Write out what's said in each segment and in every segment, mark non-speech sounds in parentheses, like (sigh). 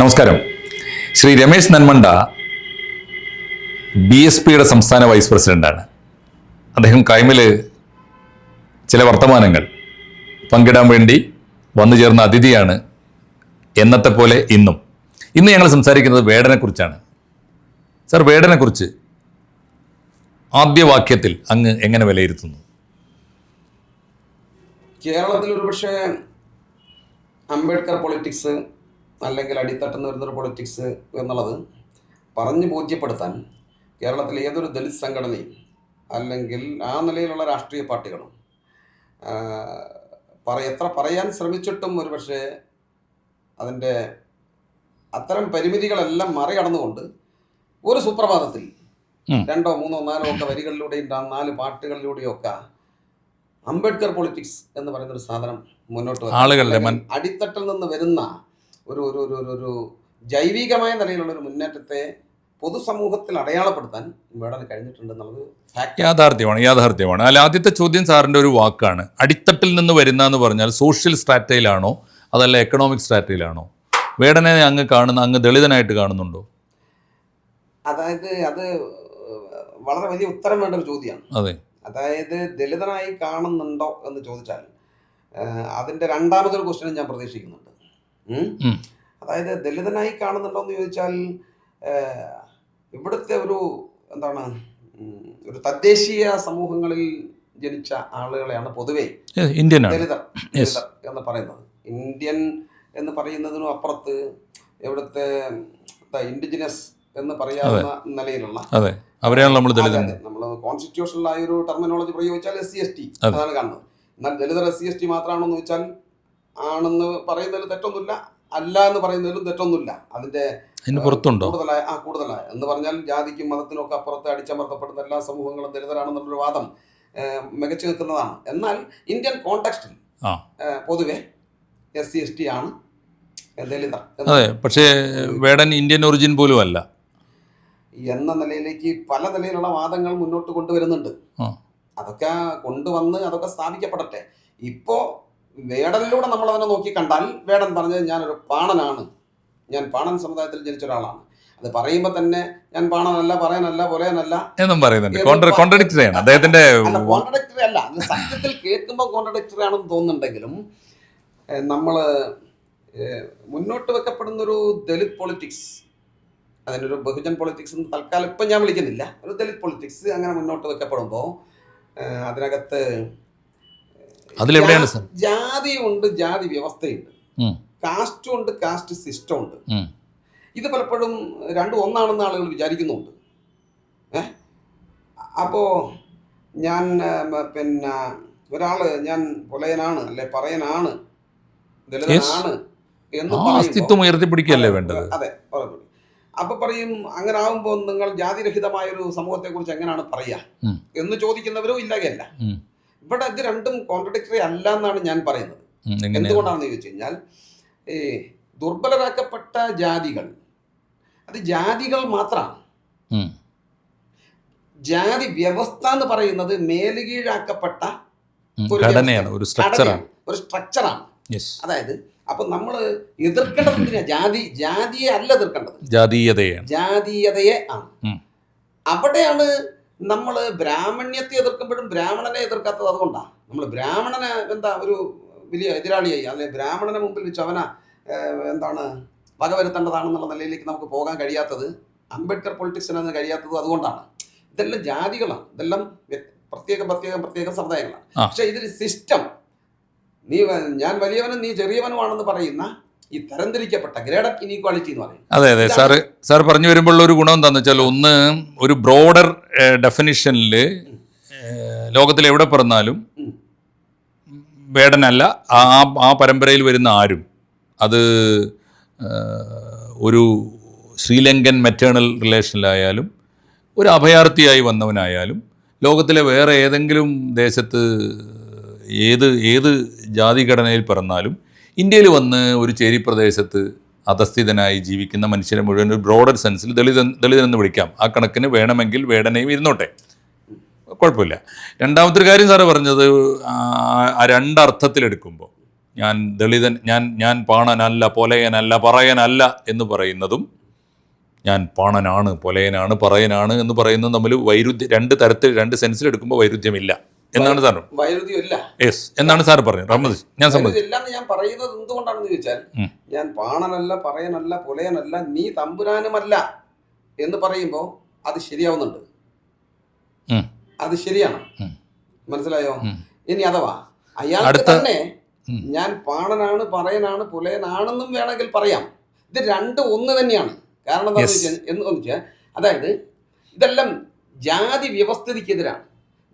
നമസ്കാരം. Shri Ramesh Nanmanda B S പിയുടെ സംസ്ഥാന വൈസ് പ്രസിഡന്റാണ്. അദ്ദേഹം കൈമിൽ ചില വർത്തമാനങ്ങൾ പങ്കിടാൻ വേണ്ടി വന്നു ചേർന്ന അതിഥിയാണ് എന്നത്തെ പോലെ ഇന്നും. ഇന്ന് ഞങ്ങൾ സംസാരിക്കുന്നത് വേടനെക്കുറിച്ചാണ്. സർ വേടനെക്കുറിച്ച് ആദ്യവാക്യത്തിൽ ആദ്യ വാക്യത്തിൽ അങ്ങ് എങ്ങനെ വിലയിരുത്തുന്നു? കേരളത്തിൽ ഒരുപക്ഷെ അംബേദ്കർ പൊളിറ്റിക്സ് അല്ലെങ്കിൽ അടിത്തട്ടെന്ന് വരുന്നൊരു പൊളിറ്റിക്സ് എന്നുള്ളത് പറഞ്ഞ് ബോധ്യപ്പെടുത്താൻ കേരളത്തിലെ ഏതൊരു ദലിത് സംഘടനയും അല്ലെങ്കിൽ ആ നിലയിലുള്ള രാഷ്ട്രീയ പാർട്ടികളും പറ എത്ര പറയാൻ ശ്രമിച്ചിട്ടും ഒരുപക്ഷെ അതിന്റെ അത്തരം പരിമിതികളെല്ലാം മറികടന്നുകൊണ്ട് ഒരു സുപ്രഭാതത്തിൽ രണ്ടോ മൂന്നോ നാലോ ഒക്കെ വരികളിലൂടെയും നാല് പാട്ടുകളിലൂടെയും ഒക്കെ അംബേദ്കർ പൊളിറ്റിക്സ് എന്ന് പറയുന്ന ഒരു സാധനം മുന്നോട്ട്. ആളുകളുടെ അടിത്തട്ടിൽ നിന്ന് വരുന്ന ഒരു ഒരു ഒരു ഒരു ഒരു ജൈവികമായ നിലയിലുള്ള ഒരു മുന്നേറ്റത്തെ പൊതുസമൂഹത്തിൽ അടയാളപ്പെടുത്താൻ വേടന് കഴിഞ്ഞിട്ടുണ്ടെന്നുള്ളത് യാഥാർത്ഥ്യമാണ് യാഥാർത്ഥ്യമാണ്. അല്ല ആദ്യത്തെ ചോദ്യം സാറിന്റെ ഒരു വാക്കാണ്. അടിത്തട്ടിൽ നിന്ന് വരുന്ന എന്ന് പറഞ്ഞാൽ സോഷ്യൽ സ്ട്രാറ്റയിലാണോ അതല്ല എക്കണോമിക് സ്ട്രാറ്റയിലാണോ വേടനെ അങ്ങ് കാണുന്ന അങ്ങ് ദളിതനായിട്ട് കാണുന്നുണ്ടോ? അതായത് അത് വളരെ വലിയ ഉത്തരം വേണ്ട ഒരു ചോദ്യമാണ് അതെ. അതായത് ദളിതനായി കാണുന്നുണ്ടോ എന്ന് ചോദിച്ചാൽ അതിന്റെ അതിന്റെ രണ്ടാമതൊരു ക്വസ്റ്റ്യനും ഞാൻ പ്രതീക്ഷിക്കുന്നുണ്ട്. അതായത് ദളിതനായി കാണുന്നുണ്ടോ എന്ന് ചോദിച്ചാൽ ഇവിടുത്തെ ഒരു എന്താണ് ഒരു തദ്ദേശീയ സമൂഹങ്ങളിൽ ജനിച്ച ആളുകളെയാണ് പൊതുവെ ഇന്ത്യൻ ദലിതർ എന്ന് പറയുന്നത്. ഇന്ത്യൻ എന്ന് പറയുന്നതിനും അപ്പുറത്ത് ഇവിടുത്തെ ഇൻഡിജിനസ് എന്ന് പറയാവുന്ന നിലയിലുള്ള അവരെയാണ് നമ്മൾ നമ്മൾ കോൺസ്റ്റിറ്റ്യൂഷനിലായ ഒരു ടെർമിനോളജി പ്രയോഗിച്ചാൽ എസ് സി എസ് ടി അതാണ് കാണുന്നത്. എന്നാൽ ദലിതർ എസ് സി എസ് ടി മാത്രമാണോ എന്ന് വെച്ചാൽ ആണെന്ന് പറയുന്നതിൽ തെറ്റൊന്നുമില്ല. അല്ല എന്ന് പറയുന്നതിലും തെറ്റൊന്നുമില്ല. അതിന്റെ അതിന് പുറത്തുണ്ടോ? കൂടുതലായ ആ കൂടുതലായ. എന്ന് പറഞ്ഞാൽ ജാതിക്കും മതത്തിനും ഒക്കെ അപ്പുറത്ത് അടിച്ചമർത്തപ്പെടുന്ന എല്ലാ സമൂഹങ്ങളും ദലിതരാണെന്നുള്ളൊരു വാദം മികച്ചു നിൽക്കുന്നതാണ്. എന്നാൽ ഇന്ത്യൻ കോണ്ടെക്സ്റ്റിൽ. പൊതുവെ എസ് സി എസ് ടി ആണ് ദലിതർ അതെ പക്ഷേ വേടൻ ഇന്ത്യൻ ഒറിജിൻ പോലും അല്ല. എന്ന നിലയിലേക്ക് പല നിലയിലുള്ള വാദങ്ങൾ മുന്നോട്ട് കൊണ്ടുവരുന്നുണ്ട്. അതൊക്കെ കൊണ്ടുവന്ന് അതൊക്കെ സ്ഥാപിക്കപ്പെടട്ടെ. ഇപ്പോ വേടനിലൂടെ നമ്മൾ അതിനെ നോക്കി കണ്ടാൽ വേടൻ പറഞ്ഞത് ഞാനൊരു പാണനാണ്. ഞാൻ പാണൻ സമുദായത്തിൽ ജനിച്ച ഒരാളാണ്. അത് പറയുമ്പോൾ തന്നെ ഞാൻ പാണനല്ല പറയാനല്ല പൊലയനല്ല. എന്നും പറയുന്നുണ്ട്. കോൺട്രഡിക്ടറി ആണ്. അദ്ദേഹത്തിന്റെ കോൺട്രഡിക്ടറി അല്ല. സത്യത്തിൽ കേൾക്കുമ്പോൾ കോൺട്രഡിക്ടറി ആണെന്ന് തോന്നുന്നുണ്ടെങ്കിലും നമ്മൾ മുന്നോട്ട് വെക്കപ്പെടുന്ന ഒരു ദളിത് പൊളിറ്റിക്സ് അതിനൊരു ബഹുജൻ പൊളിറ്റിക്സ് എന്ന് തൽക്കാലം ഇപ്പം ഞാൻ വിളിക്കുന്നില്ല. ഒരു ദളിത് പൊളിറ്റിക്സ് അങ്ങനെ മുന്നോട്ട് വെക്കപ്പെടുമ്പോൾ അതിനകത്ത് അതിലെവിടെയാണ് സാർ? ജാതിയുണ്ട് ജാതി വ്യവസ്ഥയുണ്ട്. കാസ്റ്റ് ഉണ്ട് കാസ്റ്റ് സിസ്റ്റം ഉണ്ട്. ഇത് പലപ്പോഴും രണ്ടും ഒന്നാണെന്ന് ആളുകൾ വിചാരിക്കുന്നുണ്ട്. ഏ? അപ്പോൾ ഞാൻ പിന്നെ ഒരാൾ ഞാൻ പുലയനാണ് അല്ലെ പറയനാണ് എന്ന് അസ്തിത്വം ഉയർത്തിപ്പിടിക്കുകയല്ലേ വേണ്ടത്? അതെ അപ്പൊ പറയും അങ്ങനെ ആവുമ്പോൾ നിങ്ങൾ ജാതിരഹിതമായ ഒരു സമൂഹത്തെ കുറിച്ച് എങ്ങനെയാണ് പറയാ എന്ന് ചോദിക്കുന്നവരും ഇല്ലാകല്ല ഉം. ഇവിടെ ഇത് രണ്ടും കോൺട്രഡിക്ടറി അല്ല എന്നാണ് ഞാൻ പറയുന്നത്. എന്തുകൊണ്ടാണെന്ന് ചോദിച്ചു കഴിഞ്ഞാൽ ഈ ദുർബലരാക്കപ്പെട്ട ജാതികൾ അത് ജാതികൾ മാത്രമാണ്. ജാതി വ്യവസ്ഥ എന്ന് പറയുന്നത് മേലുകീഴാക്കപ്പെട്ട. ഒരു. ഒരു സ്ട്രക്ചറാണ് അതായത് അപ്പൊ നമ്മൾ എതിർക്കേണ്ടത് എന്തിനാ ജാതി ജാതിയെ അല്ല എതിർക്കേണ്ടത്. ജാതീയതയെ ജാതീയതയെ ആണ്. അവിടെയാണ് നമ്മൾ ബ്രാഹ്മണ്യത്തെ എതിർക്കുമ്പോഴും ബ്രാഹ്മണനെ എതിർക്കാത്തത് അതുകൊണ്ടാണ് നമ്മൾ ബ്രാഹ്മണനെ എന്താ ഒരു വലിയ എതിരാളിയായി. അല്ലെ ബ്രാഹ്മണനെ മുമ്പിൽ വെച്ച് അവന എന്താണ് വകവരുത്തേണ്ടതാണെന്നുള്ള നിലയിലേക്ക് നമുക്ക് പോകാൻ കഴിയാത്തത് അംബേദ്കർ പൊളിറ്റിക്സിന് കഴിയാത്തത് അതുകൊണ്ടാണ്. ഇതെല്ലാം ജാതികളാണ്. ഇതെല്ലാം പ്രത്യേകം പ്രത്യേകം പ്രത്യേകം സമുദായങ്ങളാണ്. പക്ഷേ പക്ഷെ ഇതൊരു സിസ്റ്റം നീ ഞാൻ വലിയവനും നീ ചെറിയവനുമാണെന്ന് പറയുന്ന ഈ തരംതിരിക്കപ്പെട്ട ഗ്രേഡഡ് ഇനീക്വാളിറ്റി എന്ന് പറയുന്നത്. അതെ അതെ. സാറ് സാർ പറഞ്ഞു വരുമ്പോഴുള്ള ഒരു ഗുണം എന്താണെന്ന് വെച്ചാൽ ഒന്ന് ഒരു ബ്രോഡർ ഡെഫിനിഷനിൽ ലോകത്തിൽ എവിടെ പിറന്നാലും വേടനല്ല ആ ആ- ആ പരമ്പരയിൽ വരുന്ന ആരും. അത് ഒരു ശ്രീലങ്കൻ മെറ്റേണൽ റിലേഷനിലായാലും ഒരു അഭയാർത്ഥിയായി വന്നവനായാലും ലോകത്തിലെ വേറെ ഏതെങ്കിലും ദേശത്ത് ഏത് ഏത് ജാതി ഘടനയിൽ പിറന്നാലും ഇന്ത്യയിൽ വന്ന് ഒരു ചേരി പ്രദേശത്ത് അധസ്ഥിതനായി ജീവിക്കുന്ന മനുഷ്യരെ മുഴുവൻ ഒരു ബ്രോഡർ സെൻസിൽ ദളിതൻ ദളിതനെന്ന് വിളിക്കാം. ആ കണക്കിന് വേണമെങ്കിൽ വേടനയും ഇരുന്നോട്ടെ. കുഴപ്പമില്ല. രണ്ടാമത്തെ കാര്യം സാറ് പറഞ്ഞത് ആ രണ്ടർത്ഥത്തിലെടുക്കുമ്പോൾ ഞാൻ ദളിതൻ ഞാൻ ഞാൻ പാണനല്ല പൊലയനല്ല പറയനല്ല എന്ന് പറയുന്നതും ഞാൻ പാണനാണ് പൊലയനാണ് പറയനാണ് എന്ന് പറയുന്നതും തമ്മിൽ വൈരുദ്ധ്യം രണ്ട് തരത്തിൽ രണ്ട് സെൻസിലെടുക്കുമ്പോൾ വൈരുദ്ധ്യമില്ല. എന്നാണ് സാർ? വൈരുദ്ധ്യമല്ല യെസ് എന്നാണ് സാർ പറഞ്ഞത്. റഹ്മദ് ഞാൻ സമ്മതിച്ചു. ഞാൻ പറയുന്നത് എന്തുകൊണ്ടാണെന്ന് ചോദിച്ചാൽ. ഞാൻ പാണനല്ല പറയനല്ല പുലയനല്ല നീ തമ്പുരാനുമല്ല എന്ന് പറയുമ്പോൾ അത് ശരിയാവുന്നുണ്ട്. അത് ശരിയാണ്. മനസ്സിലായോ? ഇനി അഥവാ അയാൾ തന്നെ ഞാൻ പാണനാണ് പറയനാണ് പുലയനാണെന്നും വേണമെങ്കിൽ പറയാം. ഇത് രണ്ട് ഒന്ന് തന്നെയാണ്. കാരണം എന്താണെന്ന് വെച്ചാൽ എന്ന് വെച്ചാൽ അതായത് ഇതെല്ലാം ജാതി വ്യവസ്ഥിതിക്കെതിരാണ്.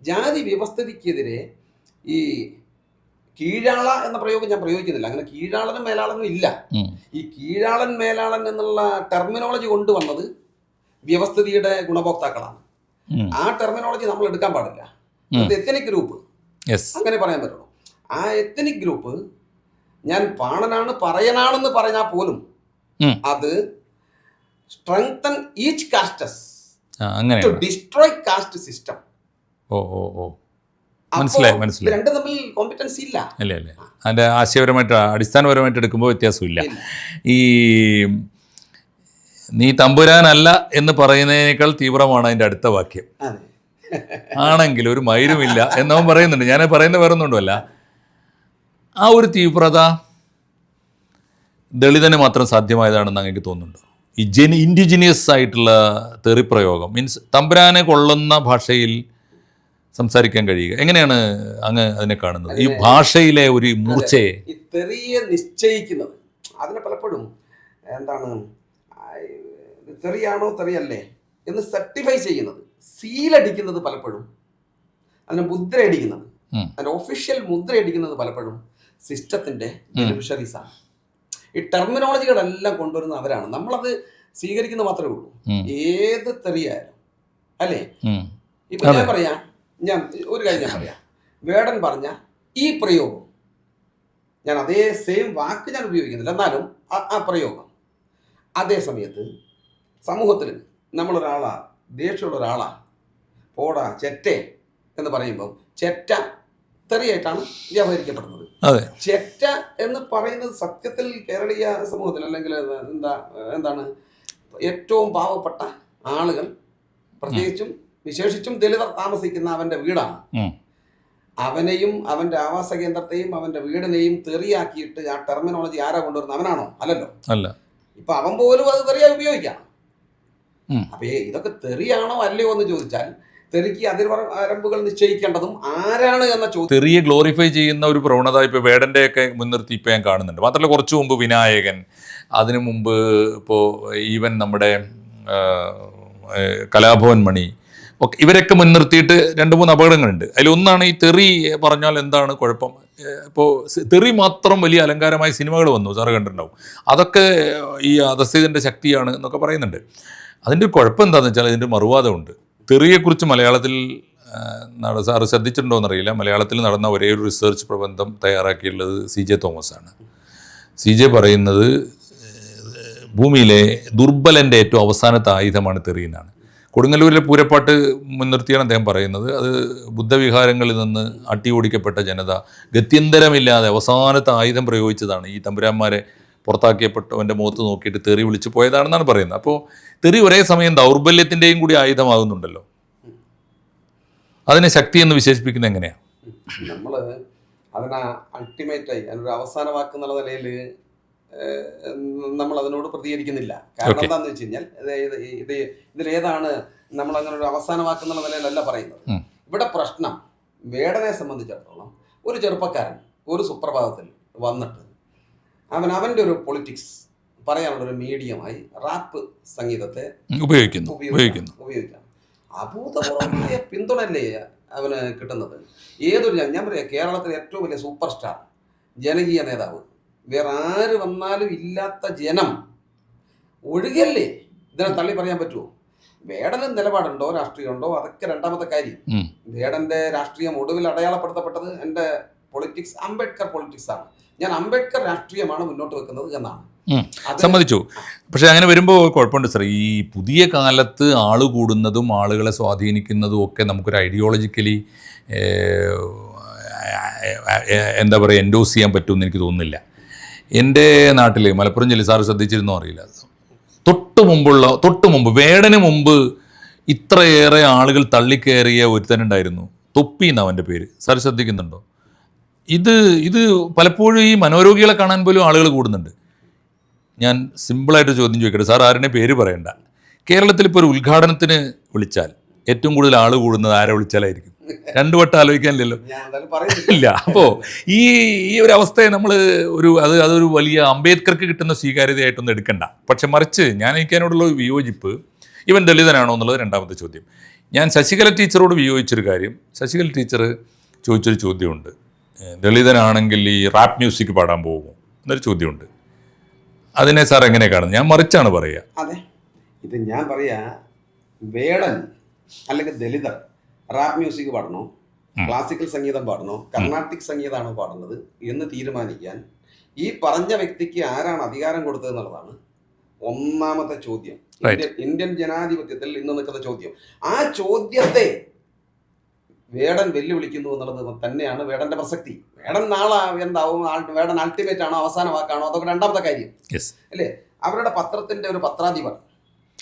ജാതി വ്യവസ്ഥിതിക്കെതിരെ ഈ കീഴാള എന്ന പ്രയോഗം ഞാൻ പ്രയോഗിക്കുന്നില്ല. അങ്ങനെ കീഴാളനും മേലാളനും ഇല്ല. ഈ കീഴാളൻ മേലാളൻ എന്നുള്ള ടെർമിനോളജി കൊണ്ടുവന്നത് വ്യവസ്ഥിതിയുടെ ഗുണഭോക്താക്കളാണ്. ആ ടെർമിനോളജി നമ്മൾ എടുക്കാൻ പാടില്ല. അത് എത്തനിക് ഗ്രൂപ്പ് അങ്ങനെ പറയാൻ പറ്റുള്ളൂ. ആ എത്തനിക് ഗ്രൂപ്പ് ഞാൻ പാണനാണ് പറയനാണെന്ന് പറഞ്ഞാൽ പോലും അത് strengthen each castes to destroy caste system ഓ ഓ ഓ. മനസ്സിലായി, മനസ്സിലായി. രണ്ടും തമ്മിൽ കോമ്പറ്റൻസി ഇല്ല. അല്ലേ അല്ലേ അതിന്റെ ആശയപരമായിട്ട് അടിസ്ഥാനപരമായിട്ട് എടുക്കുമ്പോൾ വ്യത്യാസമില്ല. ഈ നീ തമ്പുരാനല്ല എന്ന് പറയുന്നതിനേക്കാൾ തീവ്രമാണ് അതിന്റെ അടുത്ത വാക്യം. ആണെങ്കിൽ ഒരു മൈരുമില്ല എന്നവൻ പറയുന്നുണ്ട്. ഞാൻ പറയുന്ന ഒന്നുമല്ല ആ ഒരു തീവ്രത ദളിതന് മാത്രം സാധ്യമായതാണെന്ന് അങ്ങേക്ക് തോന്നുന്നുണ്ടോ? ഈ ജെനി ഇൻഡിജിനിയസ് ആയിട്ടുള്ള തെറിപ്രയോഗം. മീൻസ് തമ്പുരാനെ കൊള്ളുന്ന ഭാഷയിൽ സംസാരിക്കാൻ കഴിയുക. എങ്ങനെയാണ് അങ്ങ് അതിനെ കാണുന്നത്? ഈ ഭാഷയിലെ ഒരു മൂർച്ചയെ തെറിയെ നിശ്ചയിക്കുന്നത്. അതിനെ പലപ്പോഴും എന്താണ് തെറിയാണോ തെറിയല്ലേ എന്ന് സർട്ടിഫൈ ചെയ്യുന്നത്. സീലടിക്കുന്നത് പലപ്പോഴും. അതിനെ മുദ്ര അടിക്കുന്നത്. ഉം. അതിന്റെ ഒഫീഷ്യൽ മുദ്ര അടിക്കുന്നത് പലപ്പോഴും സിസ്റ്റത്തിന്റെ ബെനിഫിഷ്യറീസ് ആണ്. ഈ ടെർമിനോളജികളെല്ലാം കൊണ്ടുവരുന്ന അവരാണ്. നമ്മളത് സ്വീകരിക്കുന്ന മാത്രമേ ഉള്ളൂ. ഏത് തെറിയായാലും. അല്ലേ? ഇപ്പൊ ഞാൻ പറയാം ഞാൻ ഒരു കാര്യം ഞാൻ പറയാം. വേടൻ പറഞ്ഞ ഈ പ്രയോഗം ഞാൻ അതേ സെയിം വാക്ക് ഞാൻ ഉപയോഗിക്കുന്നില്ല എന്നാലും ആ- പ്രയോഗം. അതേ സമയത്ത് സമൂഹത്തിൽ നമ്മളൊരാളാ ദേഷ്യമുള്ള ഒരാളാ പോടാ ചെറ്റേ എന്ന് പറയുമ്പോൾ ചെറ്റ തെറിയായിട്ടാണ് വ്യവഹരിക്കപ്പെടുന്നത്. ചെറ്റ എന്ന് പറയുന്നത് സത്യത്തിൽ കേരളീയ സമൂഹത്തിൽ അല്ലെങ്കിൽ എന്താ എന്താണ് ഏറ്റവും പാവപ്പെട്ട ആളുകൾ പ്രത്യേകിച്ചും വിശേഷിച്ചും ദലിതർ താമസിക്കുന്ന അവന്റെ വീടാണ്. അവനെയും അവന്റെ ആവാസ കേന്ദ്രത്തെയും അവന്റെ വീടിനെയും തെറിയാക്കിയിട്ട് ആ ടെർമിനോളജി ആരാ കൊണ്ടുവരുന്നത്? അവനാണോ? അല്ലല്ലോ. അല്ല. ഇപ്പൊ അവൻ പോലും അത് തെറിയായി ഉപയോഗിക്കാം. അപ്പൊ ഇതൊക്കെ തെറിയാണോ അല്ലയോ എന്ന് ചോദിച്ചാൽ തെറിക്ക് അതിർവരമ്പുകൾ നിശ്ചയിക്കേണ്ടതും ആരാണ് എന്ന ചോദ്യം. തെറിയെ ഗ്ലോറിഫൈ ചെയ്യുന്ന ഒരു പ്രവണത ഇപ്പോൾ വേടന്റെയൊക്കെ മുൻനിർത്തി ഇപ്പോൾ ഞാൻ കാണുന്നുണ്ട്. മാത്രമല്ല കുറച്ചു മുമ്പ് വിനായകൻ അതിനു മുമ്പ് ഇപ്പോ ഈവൻ നമ്മുടെ കലാഭവൻ മണി ഒക്കെ ഇവരൊക്കെ മുൻനിർത്തിയിട്ട് രണ്ട് മൂന്ന് അപകടങ്ങളുണ്ട്. അതിലൊന്നാണ് ഈ തെറി പറഞ്ഞാൽ എന്താണ് കുഴപ്പം? ഇപ്പോൾ തെറി മാത്രം വലിയ അലങ്കാരമായ സിനിമകൾ വന്നു സാറ് കണ്ടിട്ടുണ്ടാവും. അതൊക്കെ ഈ അധസ്ഥിതന്റെ ശക്തിയാണ് എന്നൊക്കെ പറയുന്നുണ്ട്. അതിന്റെ ഒരു കുഴപ്പം എന്താണെന്ന് വെച്ചാൽ അതിന്റെ മറുവാദമുണ്ട്. തെറിയെക്കുറിച്ച് മലയാളത്തിൽ നട- സാറ് ശ്രദ്ധിച്ചിട്ടുണ്ടോ എന്നറിയില്ല. മലയാളത്തിൽ നടന്ന ഒരേ ഒരു റിസർച്ച് പ്രബന്ധം തയ്യാറാക്കിയിട്ടുള്ളത് സി ജെ തോമസ് ആണ്. സി ജെ പറയുന്നത് ഭൂമിയിലെ ദുർബലന്റെ ഏറ്റവും അവസാനത്തെ ആയുധമാണ് തെറി എന്നാണ്. കൊടുങ്ങല്ലൂരിലെ പൂരപ്പാട്ട് മുൻനിർത്തിയാണ് അദ്ദേഹം പറയുന്നത്. അത് ബുദ്ധവിഹാരങ്ങളിൽ നിന്ന് അട്ടി ഓടിക്കപ്പെട്ട ജനത ഗത്യന്തരമില്ലാതെ അവസാനത്തെ ആയുധം പ്രയോഗിച്ചതാണ്. ഈ തമ്പുരാന്മാരെ പുറത്താക്കിയപ്പെട്ടവന്റെ മുഖത്ത് നോക്കിയിട്ട് തെറി വിളിച്ചു പോയതാണെന്നാണ് പറയുന്നത്. അപ്പോൾ തെറി ഒരേ സമയം ദൗർബല്യത്തിന്റെയും കൂടി ആയുധമാകുന്നുണ്ടല്ലോ. അതിനെ ശക്തി എന്ന് വിശേഷിപ്പിക്കുന്നത് എങ്ങനെയാണ് നമ്മൾ അതിനെ അൾട്ടിമേറ്റായി അതിനൊരു അവസാന വാക്ക് എന്നുള്ള നിലയിൽ നമ്മൾ അതിനോട് പ്രതികരിക്കുന്നില്ല. കാരണം. എന്താണെന്ന് വെച്ച് കഴിഞ്ഞാൽ ഇത് ഇത് ഇതിലേതാണ് നമ്മൾ അങ്ങനെ ഒരു അവസാന നിലയിലല്ല പറയുന്നത്. ഇവിടെ പ്രശ്നം വേടനെ സംബന്ധിച്ചിടത്തോളം ഒരു ചെറുപ്പക്കാരൻ ഒരു സുപ്രഭാതത്തിൽ വന്നിട്ട് അവൻ അവന്റെ ഒരു പൊളിറ്റിക്സ് പറയാനുള്ള ഒരു മീഡിയമായി റാപ്പ് സംഗീതത്തെ ഉപയോഗിക്കുന്നു ഉപയോഗിക്കുന്നു. ഉപയോഗിക്കാം. അഭൂതപൂർവമായ പിന്തുണല്ലേ അവന് കിട്ടുന്നത്? ഏതൊരു ഞാൻ പറയാം കേരളത്തിലെ ഏറ്റവും വലിയ സൂപ്പർ സ്റ്റാർ ജനകീയ നേതാവ് വേറെ ആര് വന്നാലും ഇല്ലാത്ത ജനം. ഒഴുകല്ലേ? ഇതിനെ തള്ളി പറയാൻ പറ്റുമോ വേടന് നിലപാടുണ്ടോ? രാഷ്ട്രീയമുണ്ടോ? അതൊക്കെ രണ്ടാമത്തെ കാര്യം. വേടന്റെ രാഷ്ട്രീയം ഒടുവിൽ അടയാളപ്പെടുത്തപ്പെട്ടത് എന്റെ പൊളിറ്റിക്സ് അംബേദ്കർ പൊളിറ്റിക്സ് ആണ്. ഞാൻ അംബേദ്കർ രാഷ്ട്രീയമാണ് മുന്നോട്ട് വെക്കുന്നത് എന്നാണ്. അത് സമ്മതിച്ചു. പക്ഷെ അങ്ങനെ വരുമ്പോൾ കുഴപ്പമുണ്ട് സാർ ഈ പുതിയ കാലത്ത് ആൾ കൂടുന്നതും ആളുകളെ സ്വാധീനിക്കുന്നതും ഒക്കെ നമുക്കൊരു ഐഡിയോളജിക്കലി എന്താ പറയുക എൻഡോസ് ചെയ്യാൻ പറ്റുമെന്ന് എനിക്ക് തോന്നുന്നില്ല. എന്റെ നാട്ടിൽ മലപ്പുറം ജില്ല സാറ് ശ്രദ്ധിച്ചിരുന്നോ അറിയില്ല. തൊട്ട് മുമ്പുള്ള തൊട്ട് മുമ്പ് വേടന് മുമ്പ് ഇത്രയേറെ ആളുകൾ തള്ളിക്കയറിയ ഒരുത്തനുണ്ടായിരുന്നു. തൊപ്പി എന്നാ അവന്റെ പേര്. സാർ ശ്രദ്ധിക്കുന്നുണ്ടോ? ഇത് ഇത് പലപ്പോഴും ഈ മനോരോഗികളെ കാണാൻ പോലും ആളുകൾ കൂടുന്നുണ്ട്. ഞാൻ സിമ്പിളായിട്ട് ചോദ്യം ചോദിക്കട്ടെ? സാർ ആരുടെ പേര് പറയണ്ട. കേരളത്തിൽ ഇപ്പോൾ ഒരു ഉദ്ഘാടനത്തിന് വിളിച്ചാൽ ഏറ്റവും കൂടുതൽ ആൾ കൂടുന്നത് ആരെ വിളിച്ചാലായിരിക്കും? (laughs) രണ്ടു വട്ടം ആലോചിക്കാനില്ലല്ലോ. ഇല്ല അപ്പോൾ ഈ ഈ ഒരു അവസ്ഥയെ നമ്മൾ ഒരു അത് അതൊരു വലിയ അംബേദ്കർക്ക് കിട്ടുന്ന സ്വീകാര്യതയായിട്ടൊന്നും എടുക്കണ്ട. പക്ഷെ മറിച്ച് ഞാൻ എനിക്ക് അതിനോടുള്ള ഒരു വിയോജിപ്പ് ഇവൻ ദളിതനാണോ എന്നുള്ളത് രണ്ടാമത്തെ ചോദ്യം. ഞാൻ ശശികല ടീച്ചറോട് വിയോജിച്ചൊരു കാര്യം. ശശികല ടീച്ചർ ചോദിച്ചൊരു ചോദ്യമുണ്ട്. ദളിതനാണെങ്കിൽ ഈ റാപ്പ് മ്യൂസിക് പാടാൻ പോകുമോ എന്നൊരു ചോദ്യമുണ്ട്. അതിനെ സാർ എങ്ങനെ കാണുന്നത്? ഞാൻ മറിച്ചാണ് പറയുക അതെ. ഇത് ഞാൻ പറയാ വേടൻ അല്ലെങ്കിൽ ദലിതർ റാപ്പ് മ്യൂസിക് പാടണോ? ക്ലാസിക്കൽ സംഗീതം പാടണോ? കർണാട്ടിക് സംഗീതമാണോ പാടുന്നത് എന്ന് തീരുമാനിക്കാൻ ഈ പറഞ്ഞ വ്യക്തിക്ക് ആരാണ് അധികാരം കൊടുത്തത് എന്നുള്ളതാണ് ഒന്നാമത്തെ ചോദ്യം. ഇന്ത്യൻ ജനാധിപത്യത്തിൽ ഇന്ന് നിൽക്കുന്ന ചോദ്യം. ആ ചോദ്യത്തെ വേടൻ വെല്ലുവിളിക്കുന്നു എന്നുള്ളത് തന്നെയാണ് വേടന്റെ പ്രസക്തി. വേടൻ നാളെ എന്താവും? വേടൻ അൾട്ടിമേറ്റ് ആണോ? അവസാന വാക്കാണോ? അതൊക്കെ രണ്ടാമത്തെ കാര്യം. അല്ലേ? അവരുടെ പത്രത്തിന്റെ ഒരു പത്രാധിപർ.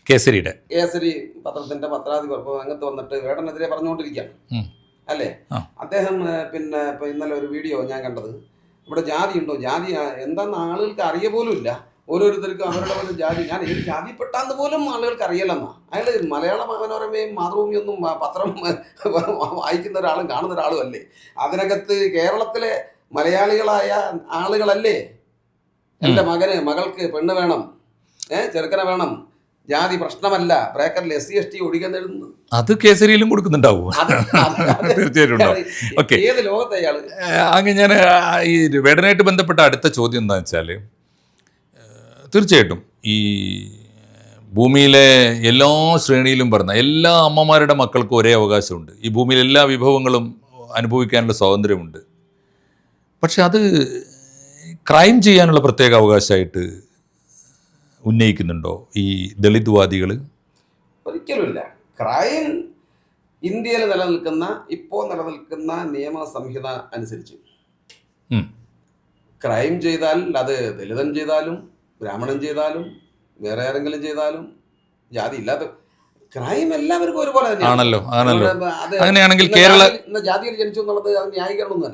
കേസരിയുടെ. കേസരി പത്രത്തിന്റെ പത്രാധിപർ രംഗത്ത് വന്നിട്ട് വേടനെതിരെ പറഞ്ഞുകൊണ്ടിരിക്കുകയാണ്. അല്ലേ? അദ്ദേഹം പിന്നെ ഇപ്പൊ ഇന്നലെ ഒരു വീഡിയോ ഞാൻ കണ്ടത്. ഇവിടെ ജാതി ഉണ്ടോ? ജാതി എന്താന്ന് ആളുകൾക്ക് അറിയ പോലും ഇല്ല. ഓരോരുത്തർക്കും അവരുടെ ഒരു ജാതി. ഞാൻ ഏത് ജാതിപ്പെട്ടാന്ന് പോലും ആളുകൾക്ക് അറിയില്ലെന്നാ. അയാൾ മലയാള മനോരമയും മാതൃഭൂമിയൊന്നും പത്രം വായിക്കുന്ന ഒരാളും കാണുന്ന ഒരാളും അല്ലേ? അതിനകത്ത് കേരളത്തിലെ മലയാളികളായ ആളുകളല്ലേ? എന്റെ മകന് മകൾക്ക് പെണ്ണ് വേണം. ഏഹ് ചെറുക്കനെ വേണം. ജാതി പ്രശ്നമല്ല. ബ്രേക്കറിൽ എസ് സി എസ് ടി ഒഴികെന്നെഴുതുന്നു അത് കേസരിയിലും കൊടുക്കുന്നുണ്ടാവും? തീർച്ചയായിട്ടും ഏത് ലോകത്തെ അയാൾ? അങ്ങ് ഞാൻ ഈ വേടനായിട്ട് ബന്ധപ്പെട്ട അടുത്ത ചോദ്യം എന്താ വെച്ചാൽ തീർച്ചയായിട്ടും ഈ ഭൂമിയിലെ എല്ലാ ശ്രേണിയിലും പറഞ്ഞ എല്ലാ അമ്മമാരുടെ മക്കൾക്കും ഒരേ അവകാശമുണ്ട്. ഈ ഭൂമിയിലെ എല്ലാ വിഭവങ്ങളും അനുഭവിക്കാനുള്ള സ്വാതന്ത്ര്യമുണ്ട്. പക്ഷെ അത് ക്രൈം ചെയ്യാനുള്ള പ്രത്യേക അവകാശമായിട്ട് ഉന്നയിക്കുന്നുണ്ടോ ഈ ദളിത് വാദികൾ ഒരിക്കലുമില്ല. ക്രൈം ഇന്ത്യയിൽ നിലനിൽക്കുന്ന ഇപ്പോൾ നിലനിൽക്കുന്ന നിയമ സംഹിത അനുസരിച്ച്. ക്രൈം ചെയ്താൽ അത് ദളിതൻ ചെയ്താലും ബ്രാഹ്മണൻ ചെയ്താലും വേറെ ആരെങ്കിലും ചെയ്താലും ജാതി ഇല്ലാത്ത ക്രൈം എല്ലാവർക്കും ഒരുപോലെ ആണല്ലോ ആണല്ലോ. അങ്ങനെയാണെങ്കിൽ കേരള ജാതിയിൽ- ജനിച്ചു എന്നുള്ളത്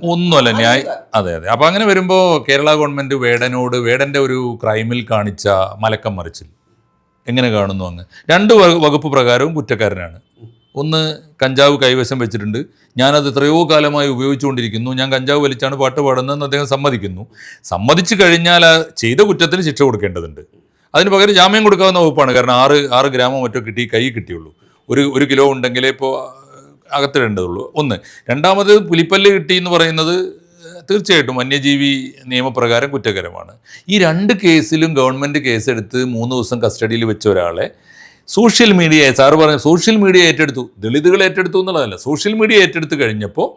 ഒന്നുമല്ല ന്യായ അതെ അതെ. അപ്പൊ അങ്ങനെ വരുമ്പോ കേരള ഗവൺമെന്റ് വേടനോട് വേടന്റെ ഒരു ക്രൈമിൽ കാണിച്ച മലക്കം മറിച്ചിൽ. എങ്ങനെ കാണുന്നു അങ്ങ്? രണ്ട് വകുപ്പ് പ്രകാരവും കുറ്റക്കാരനാണ്. ഒന്ന് കഞ്ചാവ് കൈവശം വെച്ചിട്ടുണ്ട്. ഞാനത് എത്രയോ കാലമായി ഉപയോഗിച്ചുകൊണ്ടിരിക്കുന്നു. ഞാൻ കഞ്ചാവ് വലിച്ചാണ് പാട്ട് പാടുന്നതെന്ന് അദ്ദേഹം സമ്മതിക്കുന്നു. സമ്മതിച്ചു കഴിഞ്ഞാൽ ചെയ്ത കുറ്റത്തിന് ശിക്ഷ കൊടുക്കേണ്ടതുണ്ട്. അതിന് പകരം ജാമ്യം കൊടുക്കാവുന്ന വകുപ്പാണ്. കാരണം ആറ് ആറ് ഗ്രാമോ മറ്റോ കിട്ടി കൈ കിട്ടിയുള്ളൂ. ഒരു ഒരു കിലോ ഉണ്ടെങ്കിലേ ഇപ്പോൾ അകത്തിടേണ്ടതുള്ളൂ. ഒന്ന്. രണ്ടാമത് പുലിപ്പല്ല് കിട്ടി എന്ന് പറയുന്നത് തീർച്ചയായിട്ടും വന്യജീവി നിയമപ്രകാരം കുറ്റകരമാണ്. ഈ രണ്ട് കേസിലും ഗവൺമെന്റ് കേസെടുത്ത് മൂന്ന് ദിവസം കസ്റ്റഡിയിൽ വെച്ച ഒരാളെ സോഷ്യൽ മീഡിയ സാറ് പറഞ്ഞു സോഷ്യൽ മീഡിയ ഏറ്റെടുത്തു. ദളിതുകൾ ഏറ്റെടുത്തു എന്നുള്ളതല്ല. സോഷ്യൽ മീഡിയ ഏറ്റെടുത്ത് കഴിഞ്ഞപ്പോൾ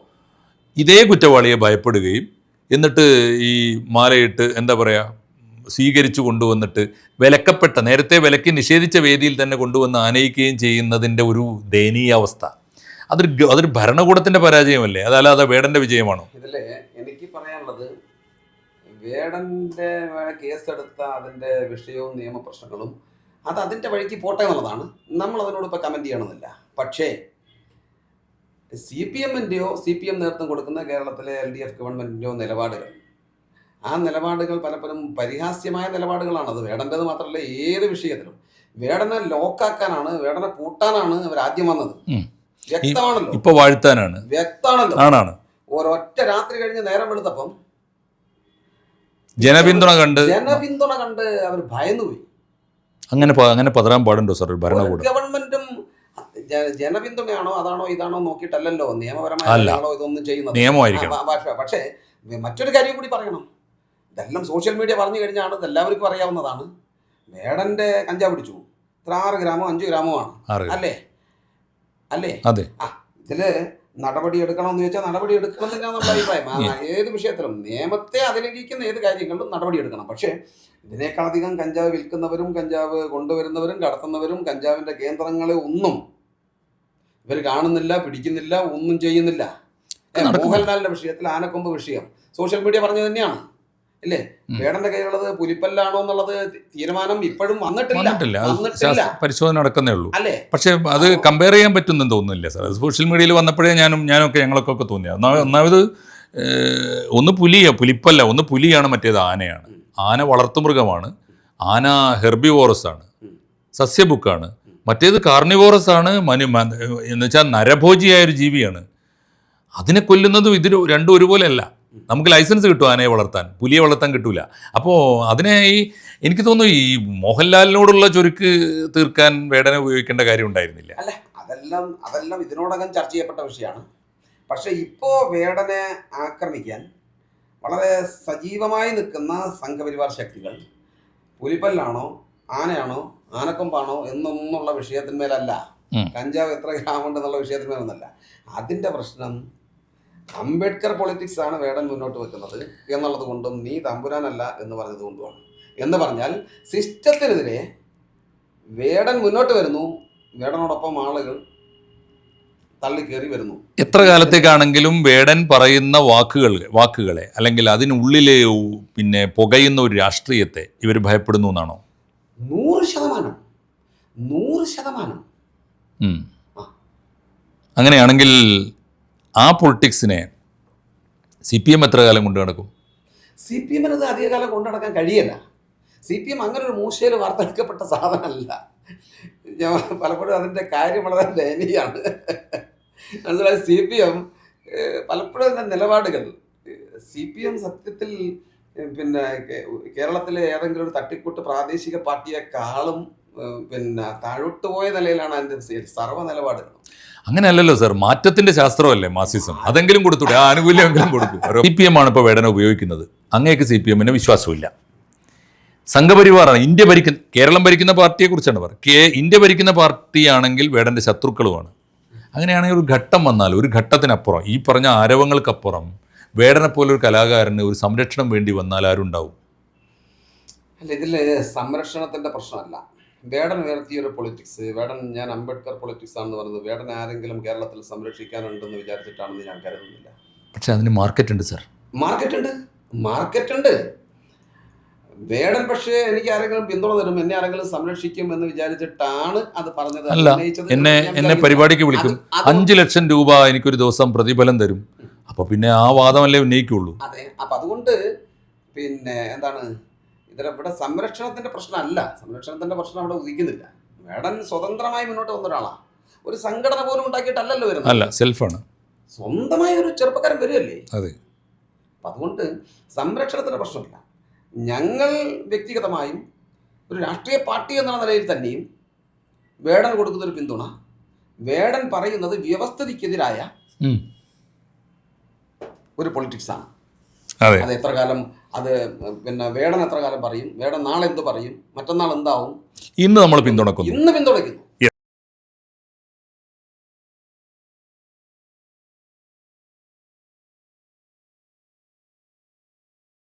ഇതേ കുറ്റവാളിയെ ഭയപ്പെടുകയും എന്നിട്ട് ഈ മാലയിട്ട് എന്താ പറയുക സ്വീകരിച്ചു കൊണ്ടുവന്നിട്ട് വിലക്കപ്പെട്ട നേരത്തെ വിലക്ക് നിഷേധിച്ച വേദിയിൽ തന്നെ കൊണ്ടുവന്ന് ആനയിക്കുകയും ചെയ്യുന്നതിന്റെ ഒരു ദയനീയാവസ്ഥ അതൊരു അതൊരു ഭരണകൂടത്തിന്റെ പരാജയമല്ലേ? അതല്ലാതെ വേടന്റെ വിജയമാണോ? ഇതിൽ എനിക്ക് പറയാനുള്ളത് വേടന്റെ കേസെടുത്ത അതിന്റെ വിഷയവും നിയമപ്രശ്നങ്ങളും അത് അതിന്റെ വഴിക്ക് പോട്ടെ എന്നുള്ളതാണ്. നമ്മൾ അതിനോട് ഇപ്പോൾ കമന്റ് ചെയ്യണമെന്നില്ല. പക്ഷേ സി പി എമ്മിന്റെയോ സി പി എം നേതൃത്വം കൊടുക്കുന്ന കേരളത്തിലെ എൽ ഡി എഫ് ഗവൺമെന്റിന്റെയോ നിലപാടുകൾ ആ നിലപാടുകൾ പലപ്പോഴും പരിഹാസ്യമായ നിലപാടുകളാണ്. അത് വേടന്റെത് മാത്രമല്ല ഏത് വിഷയത്തിലും. വേടനെ ലോക്കാക്കാനാണ് വേടനെ പൂട്ടാനാണ് അവർ ആദ്യം വന്നത്. വ്യക്തമാണല്ലോ. ഇപ്പൊ വാഴ്ത്താനാണ്. വ്യക്തമാണല്ലോ. ആണാണ്. ഒരൊറ്റ രാത്രി കഴിഞ്ഞ് നേരം എടുത്തപ്പം ജനപിന്തുണ കണ്ട് ജനപിന്തുണ കണ്ട് അവർ ഭയന്നുപോയി അങ്ങനെ അങ്ങനെ പതറാൻ പാടുണ്ടോ സാർ ഭരണകൂടം? ഗവൺമെന്റും ജനപിന്തുണയാണോ അതാണോ ഇതാണോ നോക്കിയിട്ടല്ലല്ലോ. നിയമപരമായ അല്ല. ഇതൊന്നും ചെയ്യുന്നത്. നിയമമായിരിക്കണം. പക്ഷേ മറ്റൊരു കാര്യം കൂടി പറയണം. ഇതെല്ലാം സോഷ്യൽ മീഡിയ പറഞ്ഞു കഴിഞ്ഞാണ് ഇത് എല്ലാവർക്കും അറിയാവുന്നതാണ്. വേടന്റെ കഞ്ചാവ് പിടിച്ചു. ഇത്ര ആറ് ഗ്രാമോ അഞ്ച് ഗ്രാമോ ആണ്. അല്ലേ? അല്ലേ? അതെ. ഇതിൽ നടപടി എടുക്കണമെന്ന് ചോദിച്ചാൽ നടപടി എടുക്കണം തന്നെയാണ് നമ്മുടെ അഭിപ്രായം. ആ, ഏത് വിഷയത്തിലും നിയമത്തെ അതിലംഘിക്കുന്ന ഏത് കാര്യങ്ങളിലും നടപടി എടുക്കണം. പക്ഷേ ഇതിനേക്കാളധികം കഞ്ചാവ് വിൽക്കുന്നവരും കഞ്ചാവ് കൊണ്ടുവരുന്നവരും കടത്തുന്നവരും കഞ്ചാവിന്റെ കേന്ദ്രങ്ങളെ ഒന്നും ഇവർ കാണുന്നില്ല പിടിക്കുന്നില്ല ഒന്നും ചെയ്യുന്നില്ല. മോഹൻലാലിന്റെ വിഷയത്തിൽ ആനക്കൊമ്പ് വിഷയം. സോഷ്യൽ മീഡിയ പറഞ്ഞു തന്നെയാണ്. ഇല്ലേ? ഉം. വേടന്റെ കയ്യിലുള്ളത് പുലിപ്പല്ലാണോ എന്നുള്ളത് തീരുമാനം ഇപ്പോഴും വന്നിട്ടില്ല. വന്നിട്ടില്ല. പരിശോധന നടക്കുന്നേ ഉള്ളൂ. അല്ലേ? പക്ഷേ അത് കമ്പയർ ചെയ്യാൻ പറ്റുന്നെന്ന് തോന്നുന്നില്ല സാർ അത് സോഷ്യൽ മീഡിയയിൽ വന്നപ്പോഴേ ഞാനും ഞാനൊക്കെ ഞങ്ങളൊക്കെ ഒക്കെ തോന്നിയത് ഒന്നാമത് ഒന്ന് പുലിയാ പുലിപ്പല്ല. ഒന്ന് പുലിയാണ് മറ്റേത് ആനയാണ്. ആന വളർത്തുമൃഗമാണ്. ആന ഹെർബിവോറസ് ആണ്. സസ്യബുക്കാണ്. മറ്റേത് കാർണിവോറസ് ആണ് മനു എന്നുവെച്ചാൽ എന്ന് വെച്ചാൽ നരഭോജിയായ ഒരു ജീവിയാണ്. അതിനെ കൊല്ലുന്നതും ഇതിന് രണ്ടും ഒരുപോലെയല്ല. നമുക്ക് ലൈസൻസ് കിട്ടും ആനയെ വളർത്താൻ. പുലിയെ വളർത്താൻ കിട്ടൂല. അപ്പോൾ അതിനെ ഈ എനിക്ക് തോന്നുന്നു ഈ മോഹൻലാലിനോടുള്ള ചുരുക്ക് തീർക്കാൻ വേടന ഉപയോഗിക്കേണ്ട കാര്യം ഉണ്ടായിരുന്നില്ല. അല്ല അതെല്ലാം അതെല്ലാം ഇതിനോടകം ചർച്ച ചെയ്യപ്പെട്ട വിഷയമാണ്. പക്ഷേ ഇപ്പോൾ വേടനെ ആക്രമിക്കാൻ വളരെ സജീവമായി നിൽക്കുന്ന സംഘപരിവാർ ശക്തികൾ പുലിപ്പല്ലാണോ ആനയാണോ ആനക്കൊമ്പാണോ എന്നൊന്നുള്ള വിഷയത്തിന്മേലല്ല. കഞ്ചാവ് എത്ര ഗ്രാമുണ്ടെന്നുള്ള വിഷയത്തിന്മേലൊന്നല്ല. അതിന്റെ പ്രശ്നം അംബേദ്കർ പൊളിറ്റിക്സ് ആണ് വേടൻ മുന്നോട്ട് വെക്കുന്നത്. എന്നുള്ളത് കൊണ്ടും നീ തമ്പുരാനല്ല എന്ന് പറഞ്ഞത് കൊണ്ടുമാണ്. എന്ന് പറഞ്ഞാൽ സിസ്റ്റത്തിനെതിരെ വേടൻ മുന്നോട്ട് വരുന്നു. വേടനോടൊപ്പം ആളുകൾ തള്ളിക്കേറി വരുന്നു. എത്ര കാലത്തേക്കാണെങ്കിലും വേടൻ പറയുന്ന വാക്കുകൾ വാക്കുകളെ അല്ലെങ്കിൽ അതിനുള്ളിലെ പിന്നെ പുകയുന്ന ഒരു രാഷ്ട്രീയത്തെ ഇവർ ഭയപ്പെടുന്നു എന്നാണോ? നൂറ് ശതമാനം. നൂറ് ശതമാനം. അങ്ങനെയാണെങ്കിൽ ആ പൊളിറ്റിക്സിനെ സി പി എം എത്ര കാലം കൊണ്ടു നടക്കും? സി പി എമ്മിന് അത് അധികകാലം കൊണ്ടു നടക്കാൻ കഴിയില്ല. സി പി എം അങ്ങനെ ഒരു മൂശയിൽ വാർത്തെടുക്കപ്പെട്ട സാധനമല്ല. ഞാൻ പലപ്പോഴും അതിന്റെ കാര്യം വളരെ ദയനീയമാണ്. മനസ്സിലായി? സി പി എം പലപ്പോഴും അതിന്റെ നിലപാടുകൾ. സി പി എം സത്യത്തിൽ പിന്നെ കേരളത്തിലെ ഏതെങ്കിലും ഒരു തട്ടിക്കൂട്ട് പ്രാദേശിക പാർട്ടിയെക്കാളും പിന്നെ താഴോട്ട് പോയ നിലയിലാണ് അതിന്റെ സർവ നിലപാടുകൾ. അങ്ങനെയല്ലല്ലോ സാർ മാറ്റത്തിന്റെ ശാസ്ത്രമല്ലേ മാസിസം അതെങ്കിലും കൊടുത്തൂടെ ആ ആനുകൂല്യമെങ്കിലും കൊടുക്കും. സി പി എം ആണ് ഇപ്പോൾ വേടന ഉപയോഗിക്കുന്നത്. അങ്ങേക്ക് സി പി എമ്മിന് വിശ്വാസമില്ല സംഘപരിവാറാണ് ഇന്ത്യ ഭരിക്കുന്ന കേരളം ഭരിക്കുന്ന പാർട്ടിയെ കുറിച്ചാണ് പറയുന്നത് കേ ഇന്ത്യ ഭരിക്കുന്ന പാർട്ടിയാണെങ്കിൽ വേടന്റെ ശത്രുക്കളുമാണ്. അങ്ങനെയാണെങ്കിൽ ഒരു ഘട്ടം വന്നാൽ ഒരു ഘട്ടത്തിനപ്പുറം ഈ പറഞ്ഞ ആരവങ്ങൾക്കപ്പുറം വേടനെ പോലെ ഒരു കലാകാരന് ഒരു സംരക്ഷണം വേണ്ടി വന്നാൽ ആരുണ്ടാവും? അല്ല ഇതിൽ സംരക്ഷണത്തിന്റെ പ്രശ്നമല്ല. വേടൻ ഉയർത്തിയൊരു പൊളിറ്റിക്സ് വേടൻ ഞാൻ അംബേദ്കർ പൊളിറ്റിക്സ് ആണെന്ന് പറയുന്നത് വേടൻ ആരെങ്കിലും കേരളത്തിൽ സംരക്ഷിക്കാനുണ്ടെന്ന് വിചാരിച്ചിട്ടാണെന്ന് ഞാൻ കരുതുന്നില്ല. പക്ഷെ അതിന് മാർക്കറ്റ് ഉണ്ട് സാർ മാർക്കറ്റ് ഉണ്ട്. മാർക്കറ്റ് ഉണ്ട്. വേടൻ പക്ഷേ എനിക്ക് ആരെങ്കിലും പിന്തുണ തരും എന്നെ ആരെങ്കിലും സംരക്ഷിക്കും എന്ന് വിചാരിച്ചിട്ടാണ് അത് പറഞ്ഞത് അല്ല, എന്നെ എന്നെ പരിപാടിക്ക് വിളിക്കും. അത് ലക്ഷം രൂപ എനിക്കൊരു ദിവസം പ്രതിഫലം തരും. അപ്പൊ പിന്നെ ആ വാദമല്ലേ ഉന്നയിക്കുള്ളൂ. അതെ അപ്പൊ അതുകൊണ്ട് പിന്നെ എന്താണ് ഇതിൽ ഇവിടെ സംരക്ഷണത്തിന്റെ പ്രശ്നമല്ല. സംരക്ഷണത്തിന്റെ പ്രശ്നം അവിടെ ഉദിക്കുന്നില്ല. മേഡൻ സ്വതന്ത്രമായി മുന്നോട്ട് വന്ന ഒരാളാണ്. ഒരു സംഘടന പോലും ഉണ്ടാക്കിയിട്ടല്ലല്ലോ വരുന്നത്. അല്ല സെൽഫാണ്. സ്വന്തമായ ഒരു ചെറുപ്പക്കാരൻ വരുമല്ലേ അതെ. അപ്പം അതുകൊണ്ട് സംരക്ഷണത്തിന്റെ പ്രശ്നമില്ല. ഞങ്ങൾ വ്യക്തിഗതമായും ഒരു രാഷ്ട്രീയ പാർട്ടി എന്നുള്ള നിലയിൽ തന്നെയും വേടൻ കൊടുക്കുന്ന ഒരു പിന്തുണ വേടൻ പറയുന്നത് വ്യവസ്ഥിതിക്കെതിരായ. ഒരു പൊളിറ്റിക്സാണ്. അത് എത്ര കാലം അത് പിന്നെ വേടൻ എത്ര കാലം പറയും? വേടൻ നാളെ എന്ത് പറയും? മറ്റന്നാൾ എന്താവും? ഇന്ന് നമ്മൾ പിന്തുണക്കുന്നു. ഇന്ന് പിന്തുണയ്ക്കുന്നു.